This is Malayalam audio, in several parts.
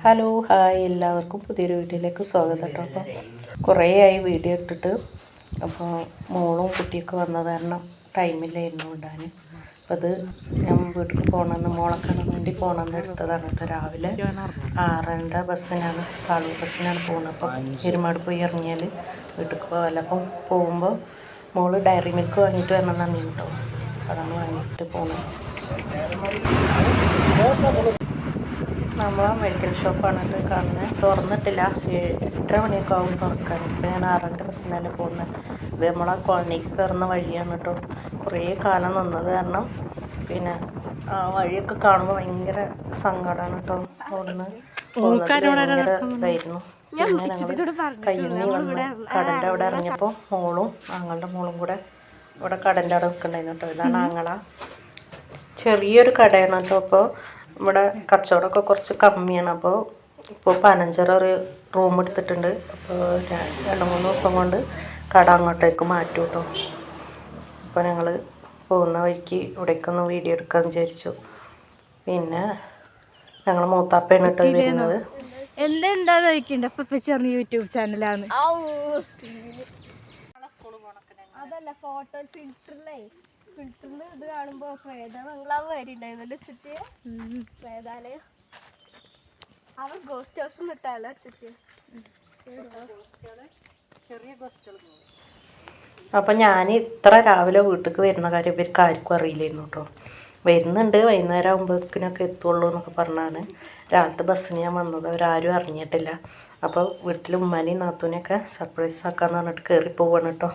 ഹലോ ഹായ് എല്ലാവർക്കും പുതിയൊരു വീഡിയോയിലേക്ക് സ്വാഗതം കേട്ടോ. അപ്പം കുറേ ആയി വീഡിയോ ഇട്ടിട്ട് അപ്പോൾ മോളും കുട്ടിയൊക്കെ വന്നത് കാരണം ടൈമില്ലായിരുന്നു വിടാൻ അപ്പം അത് ഞാൻ വീട്ടിൽ പോകണമെന്ന് മോളെ കാണാൻ വേണ്ടി പോകണമെന്ന് എടുത്തതാണ് കേട്ടോ രാവിലെ. ആറര ബസ്സിനാണ് താളൂർ ബസ്സിനാണ് പോകുന്നത് അപ്പം പെരുമാട് പോയി ഇറങ്ങിയാൽ വീട്ടിൽ പോകാമല്ലോ അപ്പം പോകുമ്പോൾ മോൾ ഡയറി മിൽക്ക് വാങ്ങിയിട്ട് വരണം എന്നാണ് കേട്ടോ അതാണ് വാങ്ങിയിട്ട് പോകുന്നത് നമ്മളെ മെഡിക്കൽ ഷോപ്പാണ് ഇത് കാണുന്നത് തുറന്നിട്ടില്ല. എട്ടര മണിയൊക്കെ ആവും തുറക്കാൻ. ഇപ്പം ഞാൻ ആറിന്റെ ബസ്സിനല്ലേ പോകുന്നത് ഇത് നമ്മളെ കോളനിക്ക് കയറുന്ന വഴിയാണ് കേട്ടോ കുറേ കാലം നിന്നത് കാരണം പിന്നെ ആ വഴിയൊക്കെ കാണുമ്പോൾ ഭയങ്കര സങ്കടമാണ് കേട്ടോ അവിടുന്ന് ഭയങ്കര ഇതായിരുന്നു. പിന്നെ ഞങ്ങൾ വന്ന് കടന്റെ അവിടെ ഇറങ്ങിയപ്പോൾ മോളും ആങ്ങളുടെ മോളും കൂടെ ഇവിടെ കടന്റെ അവിടെ നിൽക്കണ്ടായിരുന്നു കേട്ടോ ഇതാണ് ആങ്ങള. ചെറിയൊരു കടയാണ് കേട്ടോ അപ്പോൾ ഇവിടെ കച്ചവടമൊക്കെ കുറച്ച് കമ്മിയാണ്. അപ്പോൾ ഇപ്പോൾ പനഞ്ചിറ ഒരു റൂം എടുത്തിട്ടുണ്ട്. അപ്പോൾ രണ്ട് മൂന്ന് ദിവസം കൊണ്ട് കട അങ്ങോട്ടേക്ക് മാറ്റും കേട്ടോ അപ്പോൾ ഞങ്ങൾ പോകുന്ന വഴിക്ക് ഇവിടേക്കൊന്ന് വീഡിയോ എടുക്കാമെന്ന് വിചാരിച്ചു. പിന്നെ ഞങ്ങൾ മൂത്താപ്പയാണ് കേട്ടോ വരുന്നത്. എന്തെന്താ ചോദിക്കണ്ട? അപ്പൊ ചെറിയ യൂട്യൂബ് ചാനലാണ്. അതല്ല ഫോട്ടോ ഫിൽറ്ററിലേ ഫിൽറ്ററിൽ ഇത് കാണുമ്പോ പ്രേത ബംഗ്ലാവ് വരുന്നുണ്ടായിരുന്നല്ലോ ചുറ്റിയ പ്രേതാലയം. അവർ ഗോസ്റ്റ് ഹൗസ് നിട്ടാലോ ചുറ്റി അപ്പം ഞാൻ ഇത്ര രാവിലെ വീട്ടിലേക്ക് വരുന്ന കാര്യം ഇവർക്ക് ആർക്കും അറിയില്ലായിരുന്നു കേട്ടോ വരുന്നുണ്ട് വൈകുന്നേരം ആകുമ്പോഴേക്കിനൊക്കെ എത്തുള്ളൂ എന്നൊക്കെ പറഞ്ഞാണ്. രാവിലത്തെ ബസ്സിന് ഞാൻ വന്നത് അവരാരും അറിഞ്ഞിട്ടില്ല. അപ്പോൾ വീട്ടിൽ ഉമ്മാനെയും നാത്തൂനെയൊക്കെ സർപ്രൈസ് ആക്കാന്ന് പറഞ്ഞിട്ട് കയറി പോവാണ് കേട്ടോ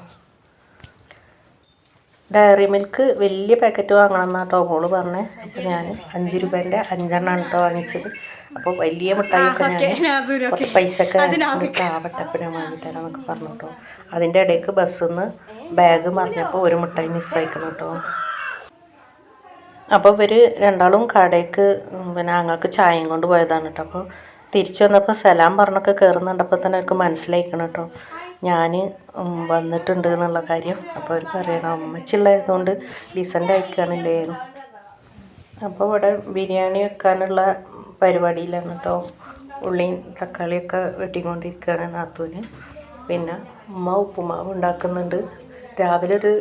ഡയറി മിൽക്ക് വലിയ പാക്കറ്റ് വാങ്ങണം എന്നാണ് കേട്ടോ മോൾ പറഞ്ഞത് അപ്പോൾ ഞാൻ അഞ്ച് രൂപേന്റെ അഞ്ചെണ്ണമാണ് കേട്ടോ വാങ്ങിച്ചത്. അപ്പോൾ വലിയ മിഠായിയൊക്കെ ഞാൻ കുറച്ച് പൈസ ഒക്കെ വാങ്ങിത്തരാം എന്നൊക്കെ പറഞ്ഞു കേട്ടോ അതിന്റെ ഇടയ്ക്ക് ബസ്സിൽ നിന്ന് ബാഗ് മറിഞ്ഞപ്പോൾ ഒരു മിഠായി മിസ്സായിക്കണം കേട്ടോ അപ്പോൾ ഇവർ രണ്ടാളും കടയ്ക്ക് പിന്നെ ഞങ്ങൾക്ക് ചായയും കൊണ്ട് പോയതാണ് കേട്ടോ അപ്പോൾ തിരിച്ചു വന്നപ്പോൾ സലാം പറഞ്ഞൊക്കെ കയറുന്നുണ്ടപ്പോൾ തന്നെ അവർക്ക് മനസ്സിലായിക്കണം കേട്ടോ ഞാൻ വന്നിട്ടുണ്ട് എന്നുള്ള കാര്യം. അപ്പോൾ അവർ പറയണം അമ്മച്ചുള്ളതുകൊണ്ട് ഡീസന്റ് അയക്കുകയാണില്ലേ അപ്പോൾ ഇവിടെ ബിരിയാണി വെക്കാനുള്ള പരിപാടിയിലാണ് കേട്ടോ ഉള്ളിയും തക്കാളിയൊക്കെ വെട്ടിക്കൊണ്ടിരിക്കുകയാണ് നാത്തൂന്. പിന്നെ ഉമ്മ ഉപ്പുമാവ് ഉണ്ടാക്കുന്നുണ്ട്. രാവിലെ ഒരു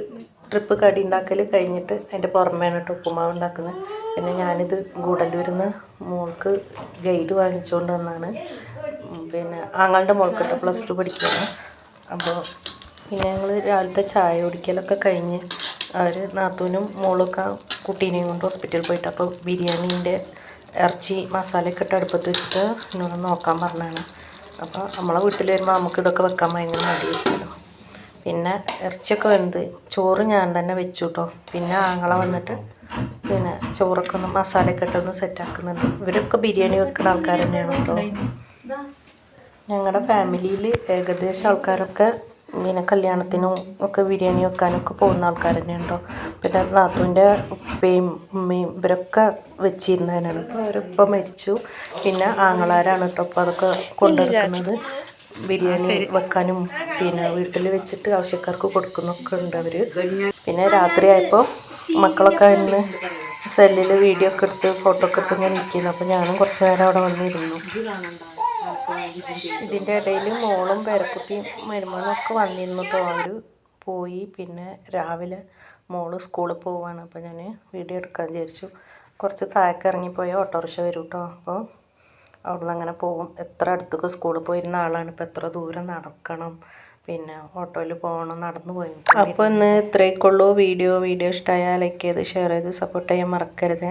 ട്രിപ്പ് കടി ഉണ്ടാക്കൽ കഴിഞ്ഞിട്ട് അതിന്റെ പുറമേ കേട്ടോ ഉപ്പുമാവ് ഉണ്ടാക്കുന്നത്. പിന്നെ ഞാനിത് ഗൂഡല്ലൂരിൽ നിന്ന് മോൾക്ക് ഗൈഡ് വാങ്ങിച്ചുകൊണ്ട് വന്നാണ്. പിന്നെ ആങ്ങളുടെ മോൾക്കിട്ട് പ്ലസ് ടു പഠിക്കുകയാണ് അപ്പോൾ പിന്നെ ഞങ്ങൾ രാവിലത്തെ ചായ കുടിക്കലൊക്കെ കഴിഞ്ഞ് അവർ നാത്തൂനും മോളൊക്കെ കുട്ടീനെയും കൊണ്ട് ഹോസ്പിറ്റലിൽ പോയിട്ട് അപ്പോൾ ബിരിയാണീന്റെ ഇറച്ചി മസാലയൊക്കെ ഇട്ട് അടുപ്പത്ത് വെച്ചിട്ട് എന്നോട് നോക്കാൻ പറഞ്ഞാണ് അപ്പോൾ നമ്മളെ വീട്ടിൽ വരുമ്പോൾ നമുക്ക് ഇതൊക്കെ വെക്കാൻ ഭയങ്കര മടിയായിരിക്കുമല്ലോ. പിന്നെ ഇറച്ചിയൊക്കെ വെന്ത് ചോറ് ഞാൻ തന്നെ വെച്ചു കേട്ടോ പിന്നെ ആങ്ങളെ വന്നിട്ട് പിന്നെ ചോറൊക്കെ ഒന്ന് മസാലയൊക്കെ ഇട്ടൊന്ന് സെറ്റാക്കുന്നുണ്ട് ഇവരൊക്കെ ബിരിയാണി വെക്കുന്ന ആൾക്കാർ തന്നെയാണ് കേട്ടോ ഞങ്ങളുടെ ഫാമിലിയിൽ ഏകദേശം ആൾക്കാരൊക്കെ ഇങ്ങനെ കല്യാണത്തിനും ഒക്കെ ബിരിയാണി വെക്കാനൊക്കെ പോകുന്ന ആൾക്കാർ തന്നെ ഉണ്ടോ പിന്നെ നാത്തൂന്റെ ഉപ്പയും ഉമ്മയും ഇവരൊക്കെ വെച്ചിരുന്നതിനാണ് ഇപ്പോൾ അവരിപ്പം മരിച്ചു. പിന്നെ ആങ്ങളാരാണ് കേട്ടോ അപ്പോൾ അതൊക്കെ കൊണ്ടുവരുന്നത് ബിരിയാണി വെക്കാനും പിന്നെ വീട്ടിൽ വെച്ചിട്ട് ആവശ്യക്കാർക്ക് കൊടുക്കുന്നൊക്കെ ഉണ്ട് അവർ പിന്നെ രാത്രി ആയപ്പോൾ മക്കളൊക്കെ ഇന്ന് സെല്ലിൽ വീഡിയോ ഒക്കെ എടുത്ത് ഫോട്ടോ ഒക്കെ എടുത്ത് ഇങ്ങനെ നിൽക്കുന്നു അപ്പോൾ ഞാനും കുറച്ച് നേരം അവിടെ വന്നിരുന്നു. ഇതിന്റെ ഇടയിൽ മോളും പേരക്കുട്ടിയും മരുമോനും വന്നിരുന്നു കേട്ടോ അവർ പോയി. പിന്നെ രാവിലെ മോൾ സ്കൂളിൽ പോവാണ് അപ്പോൾ ഞാൻ വീഡിയോ എടുക്കാൻ വിചാരിച്ചു. കുറച്ച് താഴേക്ക് ഇറങ്ങിപ്പോയ ഓട്ടോറിക്ഷ വരും കേട്ടോ. അപ്പോൾ അവിടുന്ന് അങ്ങനെ പോകും. എത്ര അടുത്തൊക്കെ സ്കൂളിൽ പോയിരുന്ന ആളാണ്. ഇപ്പോൾ എത്ര ദൂരം നടക്കണം. പിന്നെ ഓട്ടോയിൽ പോകണം നടന്നു പോയി അപ്പോൾ ഇന്ന് ഇത്രയൊക്കെയുള്ളൂ വീഡിയോ വീഡിയോ ഇഷ്ടമായാൽ ലൈക്ക് ചെയ്ത് ഷെയർ ചെയ്ത് സപ്പോർട്ട് ചെയ്യാൻ മറക്കരുത്.